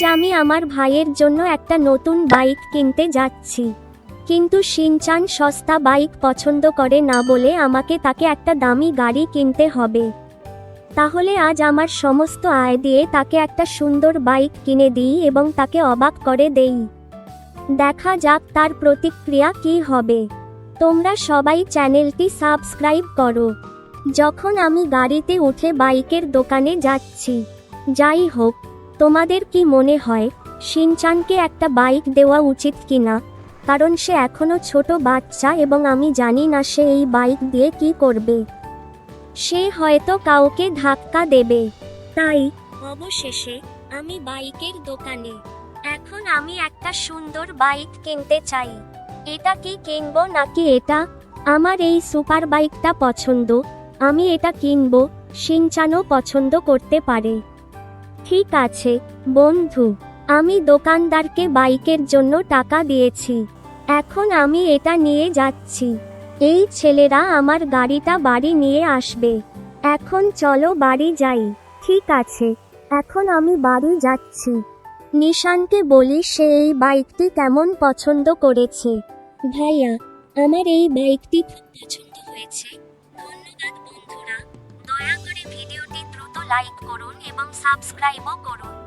আজ আমি আমার ভাইয়ের জন্য একটা নতুন বাইক কিনতে যাচ্ছি। কিন্তু শিনচান সস্তা বাইক পছন্দ করে না বলে আমাকে তাকে একটা দামি গাড়ি কিনতে হবে। তাহলে আজ আমার সমস্ত আয় দিয়ে তাকে একটা সুন্দর বাইক কিনে দিই এবং তাকে অবাক করে দেই। দেখা যাক তার প্রতিক্রিয়া কি হবে। তোমরা সবাই চ্যানেলটি সাবস্ক্রাইব করো। যখন আমি গাড়িতে উঠে বাইকের দোকানে যাচ্ছি, যাই হোক তোমাদের কি মনে হয়, শিনচানকে একটা বাইক দেওয়া উচিত কিনা? কারণ সে এখনও ছোট বাচ্চা এবং আমি জানি না সে এই বাইক দিয়ে কি করবে। সে হয়তো কাউকে ধাক্কা দেবে। তাই, অবশেষে, আমি বাইকের দোকানে। এখন আমি একটা সুন্দর বাইক কিনতে চাই। এটা কি কিনবো নাকি এটা? আমার এই সুপার বাইকটা পছন্দ। আমি এটা কিনবো সিনচানও পছন্দ করতে পারে। ঠিক আছে, বন্ধু। আমি দোকানদারকে বাইকের জন্য টাকা দিয়েছি। এখন আমি এটা নিয়ে যাচ্ছি। এই ছেলেরা আমার গাড়িটা বাড়ি নিয়ে আসবে। এখন চলো বাড়ি যাই। ঠিক আছে, এখন আমি বাড়ি যাচ্ছি। নিশানকে বলি সে এই বাইকটি কেমন পছন্দ করেছে। ভাইয়া, আমার এই বাইকটি খুব পছন্দ হয়েছে। ধন্যবাদ লাইক করুন এবং সাবস্ক্রাইবও করুন।